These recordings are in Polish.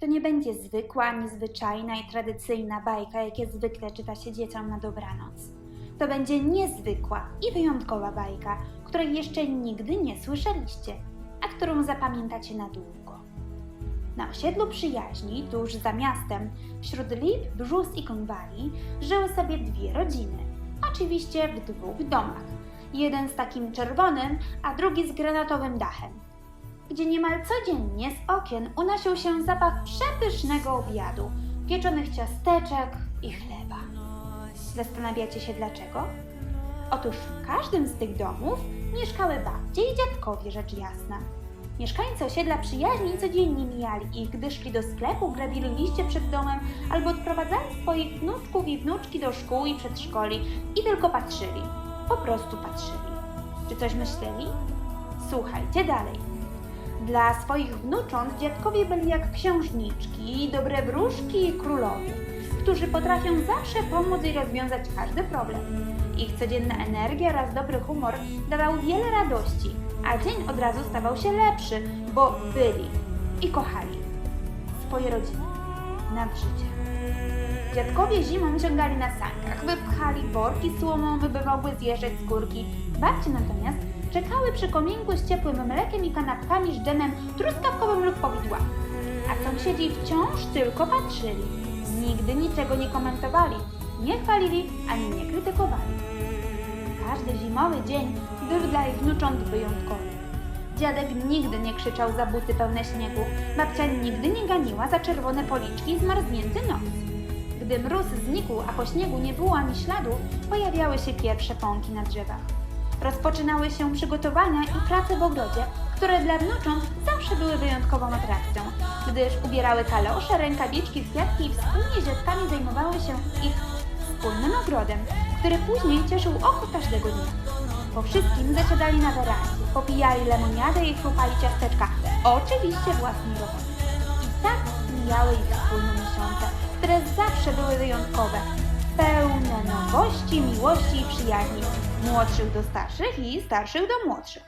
To nie będzie zwykła, niezwyczajna i tradycyjna bajka, jakie zwykle czyta się dzieciom na dobranoc. To będzie niezwykła i wyjątkowa bajka, której jeszcze nigdy nie słyszeliście, a którą zapamiętacie na długo. Na osiedlu przyjaźni, tuż za miastem, wśród lip, brzus i konwali, żyły sobie dwie rodziny. Oczywiście w dwóch domach. Jeden z takim czerwonym, a drugi z granatowym dachem. Gdzie niemal codziennie z okien unosił się zapach przepysznego obiadu, pieczonych ciasteczek i chleba. Zastanawiacie się dlaczego? Otóż w każdym z tych domów mieszkały babcie i dziadkowie, rzecz jasna. Mieszkańcy osiedla przyjaźni codziennie mijali ich, gdy szli do sklepu, grabili liście przed domem albo odprowadzali swoich wnuczków i wnuczki do szkół i przedszkoli i tylko patrzyli. Po prostu patrzyli. Czy coś myśleli? Słuchajcie dalej. Dla swoich wnucząt dziadkowie byli jak księżniczki, dobre wróżki i królowie, którzy potrafią zawsze pomóc i rozwiązać każdy problem. Ich codzienna energia oraz dobry humor dawał wiele radości, a dzień od razu stawał się lepszy, bo byli i kochali swoje rodziny, nad życie. Dziadkowie zimą ciągali na sankach, wypchali worki słomą, by zjeżdżać z górki. Babcie natomiast czekały przy kominku z ciepłym mlekiem i kanapkami z dżemem truskawkowym lub powidłami. A sąsiedzi wciąż tylko patrzyli. Nigdy niczego nie komentowali, nie chwalili ani nie krytykowali. Każdy zimowy dzień był dla ich wnucząt wyjątkowy. Dziadek nigdy nie krzyczał za buty pełne śniegu, babcia nigdy nie ganiła za czerwone policzki i zmarznięty nos. Gdy mróz znikł, a po śniegu nie było ani śladu, pojawiały się pierwsze pąki na drzewach. Rozpoczynały się przygotowania i prace w ogrodzie, które dla wnucząt zawsze były wyjątkową atrakcją, gdyż ubierały kalosze, rękawiczki, kwiatki i wspólnie z dziadkami zajmowały się ich wspólnym ogrodem, który później cieszył oko każdego dnia. Po wszystkim zasiadali na werandzie, popijali lemoniadę i chrupali ciasteczka, oczywiście własnej roboty. I tak mijały ich wspólne miesiące, które zawsze były wyjątkowe, pełne nowości, miłości i przyjaźni, młodszych do starszych i starszych do młodszych.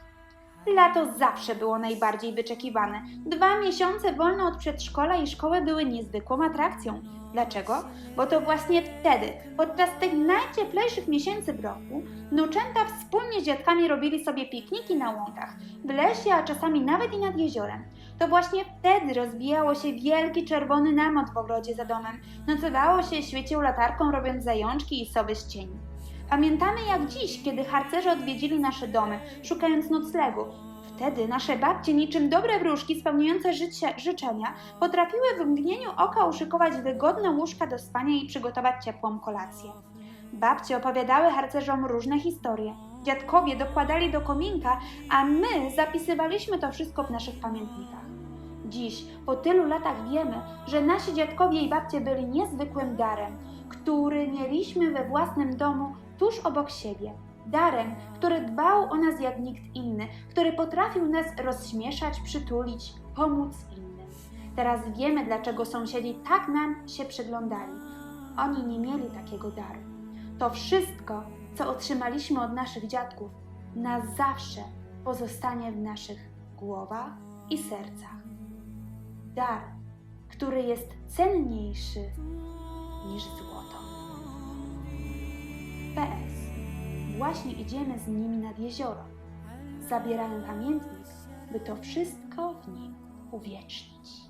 Lato zawsze było najbardziej wyczekiwane. Dwa miesiące wolne od przedszkola i szkoły były niezwykłą atrakcją. Dlaczego? Bo to właśnie wtedy, podczas tych najcieplejszych miesięcy w roku, wnuczęta wspólnie z dziadkami robili sobie pikniki na łąkach, w lesie, a czasami nawet i nad jeziorem. To właśnie wtedy rozbijało się wielki czerwony namot w ogrodzie za domem, nocowało się, świecił latarką robiąc zajączki i sowy z cieni. Pamiętamy jak dziś, kiedy harcerze odwiedzili nasze domy, szukając noclegu. Wtedy nasze babcie, niczym dobre wróżki spełniające życie, życzenia, potrafiły w mgnieniu oka uszykować wygodne łóżka do spania i przygotować ciepłą kolację. Babcie opowiadały harcerzom różne historie. Dziadkowie dokładali do kominka, a my zapisywaliśmy to wszystko w naszych pamiętnikach. Dziś, po tylu latach wiemy, że nasi dziadkowie i babcie byli niezwykłym darem, który mieliśmy we własnym domu tuż obok siebie. Darem, który dbał o nas jak nikt inny, który potrafił nas rozśmieszać, przytulić, pomóc innym. Teraz wiemy, dlaczego sąsiedzi tak nam się przyglądali. Oni nie mieli takiego daru. To wszystko, co otrzymaliśmy od naszych dziadków, na zawsze pozostanie w naszych głowach i sercach. Dar, który jest cenniejszy niż złoto. PS. Właśnie idziemy z nimi nad jezioro. Zabierają pamiętnik, by to wszystko w nim uwiecznić.